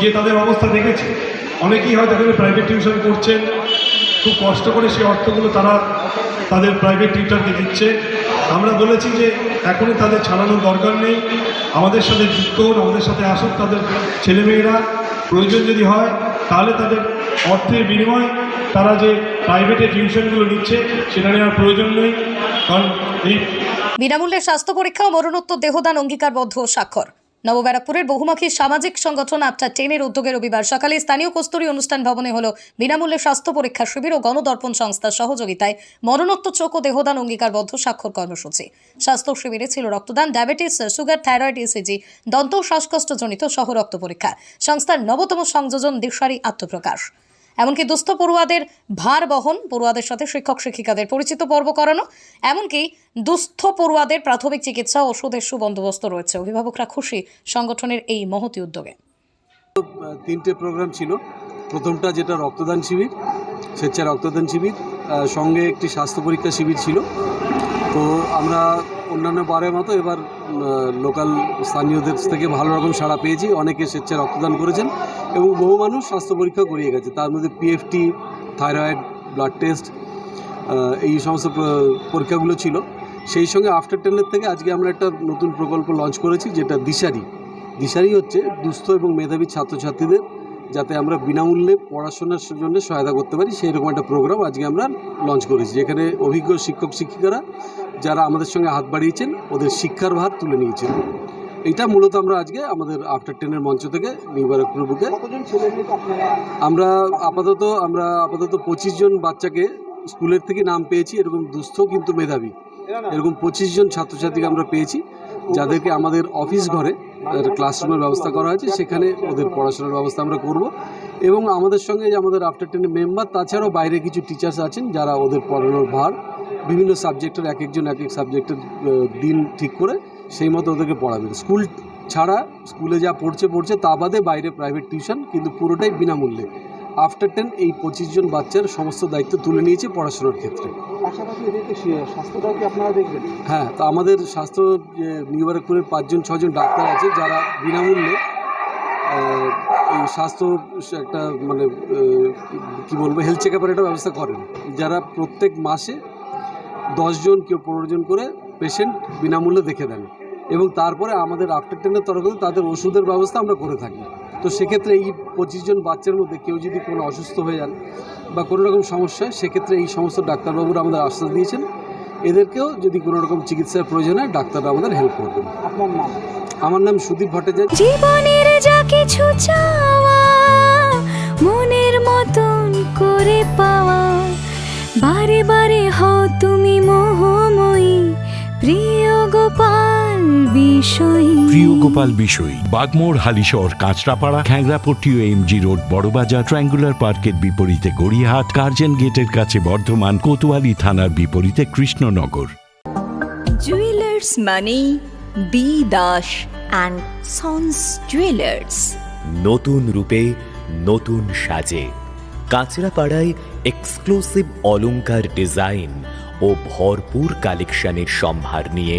গিয়ে তাদের অবস্থা দেখেছি। অনেকেই হয়তো এখানে প্রাইভেট টিউশন করছেন। খুব কষ্ট করে সেই অর্থগুলো তারা তাদের প্রাইভেট টিউটারকে দিচ্ছে। আমরা বলেছি যে এখনই তাদের ছাড়ানোর দরকার নেই। আমাদের সাথে যুক্ত হন, আমাদের সাথে আসুক তাদের ছেলেমেয়েরা। প্রয়োজন যদি হয়, তাহলে তাদের অর্থের বিনিময় তারা যে প্রাইভেটে টিউশনগুলো নিচ্ছে, সেটা নেওয়ার প্রয়োজন নেই। কারণ এই বিনামূল্যে স্বাস্থ্য পরীক্ষা ও মরণোত্তর দেহদান অঙ্গীকারবদ্ধ স্বাক্ষর। নবব্যারাকপুরের বহুমুখী সামাজিক সংগঠন আটটা টেনের উদ্যোগে রবিবার সকালে স্থানীয় কস্তুরী অনুষ্ঠান ভবনে হল বিনামূল্যে স্বাস্থ্য পরীক্ষা শিবির ও গণদর্পণ সংস্থার সহযোগিতায় মরণোত্তর চোখ ও দেহদান অঙ্গীকারবদ্ধ স্বাক্ষর কর্মসূচি। স্বাস্থ্য শিবিরে ছিল রক্তদান, ডায়াবেটিস, সুগার, থাইরয়েড ইসিজি দন্ত শ্বাসকষ্টজনিত সহ রক্ত পরীক্ষা। সংস্থার নবতম সংযোজন দিশারি আত্মপ্রকাশ। এমনকি দুস্থ পড়ুয়াদের ভার বহন, পড়ুয়াদের সাথে শিক্ষক, শিক্ষিকাদের পরিচিত পর্ব করানো, এমনকি দুস্থ পড়ুয়াদের প্রাথমিক চিকিৎসা, ওষুধের সুবন্দোবস্ত রয়েছে। অভিভাবকরা খুশি সংগঠনের এই মহতি উদ্যোগে। তিনটে প্রোগ্রাম ছিল। প্রথমটা যেটা রক্তদান শিবির স্বেচ্ছা রক্তদান শিবির সঙ্গে একটি স্বাস্থ্য পরীক্ষা শিবির ছিল। তো আমরা অন্যান্য বারের মতো এবার লোকাল স্থানীয়দের থেকে ভালো রকম সাড়া পেয়েছি। অনেকে স্বেচ্ছায় রক্তদান করেছেন এবং বহু মানুষ স্বাস্থ্য পরীক্ষা করিয়ে গেছে। তার মধ্যে পিএফটি থাইরয়েড ব্লাড টেস্ট এই সমস্ত পরীক্ষাগুলো ছিল। সেই সঙ্গে আফটার টেনের থেকে আজকে আমরা একটা নতুন প্রকল্প লঞ্চ করেছি, যেটা দিশারি। দিশারি হচ্ছে দুস্থ এবং মেধাবী ছাত্রছাত্রীদের যাতে আমরা বিনামূল্যে পড়াশোনার জন্য সহায়তা করতে পারি। সেই রকম একটা প্রোগ্রাম আজকে আমরা লঞ্চ করেছি, যেখানে অভিজ্ঞ শিক্ষক শিক্ষিকারা যারা আমাদের সঙ্গে হাত বাড়িয়েছেন ওদের শিক্ষার ভার তুলে নিয়েছেন। এটা মূলত আমরা আজকে আমাদের আফটার টেনের মঞ্চ থেকে নিউবারক বুকে। আমরা আপাতত আমরা আপাতত পঁচিশ জন বাচ্চাকে স্কুলের থেকে নাম পেয়েছি এরকম দুস্থ কিন্তু মেধাবী। এরকম পঁচিশ জন ছাত্রছাত্রীকে আমরা পেয়েছি যাদেরকে আমাদের অফিস ঘরে ক্লাসরুমের ব্যবস্থা করা হয়েছে, সেখানে ওদের পড়াশোনার ব্যবস্থা আমরা করব। এবং আমাদের সঙ্গে যে আমাদের আফটার টেনের মেম্বার তাছাড়াও বাইরে কিছু টিচার্স আছেন যারা ওদের পড়ানোর ভার, বিভিন্ন সাবজেক্টের এক একজন এক এক সাবজেক্টের দিন ঠিক করে সেই মতো ওদেরকে পড়াবেন। স্কুল ছাড়া স্কুলে যা পড়ছে পড়ছে, তা বাদে বাইরে প্রাইভেট টিউশন কিন্তু পুরোটাই বিনামূল্যে। আফটার টেন এই পঁচিশ জন বাচ্চার সমস্ত দায়িত্ব তুলে নিয়েছে পড়াশোনার ক্ষেত্রে। হ্যাঁ তো আমাদের স্বাস্থ্য নিউ ব্যারাকপুরের পাঁচজন ছজন ডাক্তার আছে যারা বিনামূল্যে এই স্বাস্থ্য একটা মানে কি বলব হেলথ চেক আপের একটা ব্যবস্থা করেন। যারা প্রত্যেক মাসে দশজন কেউ পনেরো জন করে পেশেন্ট বিনামূল্যে দেখে দেন। এবং তারপরে আমাদের আফটার টেনের তরফ তাদের ওষুধের ব্যবস্থা আমরা করে থাকি। তো সেক্ষেত্রে এই পঁচিশ জন বাচ্চার মধ্যে কেউ যদি কোনো অসুস্থ হয়ে যান বা কোনো রকম সমস্যা হয় সেক্ষেত্রে এই সমস্ত ডাক্তারবাবুরা আমাদের আশ্বাস দিয়েছেন। এদেরকেও যদি কোনো রকম চিকিৎসার প্রয়োজন হয় ডাক্তাররা আমাদের হেল্প করবেন আপনার নাম? আমার নাম সুদীপ ভট্টাচার্য। জীবনের যা কিছু চাওয়া মনের মতন করে পাওয়া বারে বারে হও তুমি মোহময়ী প্রিয় গোপাল। বিষয়ী। প্রিয় গোপাল বিষয় বাগমোড় হালিশহর কাঁচরাপাড়া খ্যাংরাপট্টি ও এমজি রোড বড়বাজার ট্রায়াঙ্গুলার পার্কের বিপরীতে গড়িয়াহাট কার্জন গেটের কাছে বর্ধমান কোতোয়ালি থানার বিপরীতে কৃষ্ণনগর। জুয়েলার্স মানে B Das and sons jewellers নতুন রূপে নতুন সাজে। কাঁচরাপাড়ায় এক্সক্লুসিভ অলংকার ডিজাইন ও ভরপুর কালেকশনের সম্ভার নিয়ে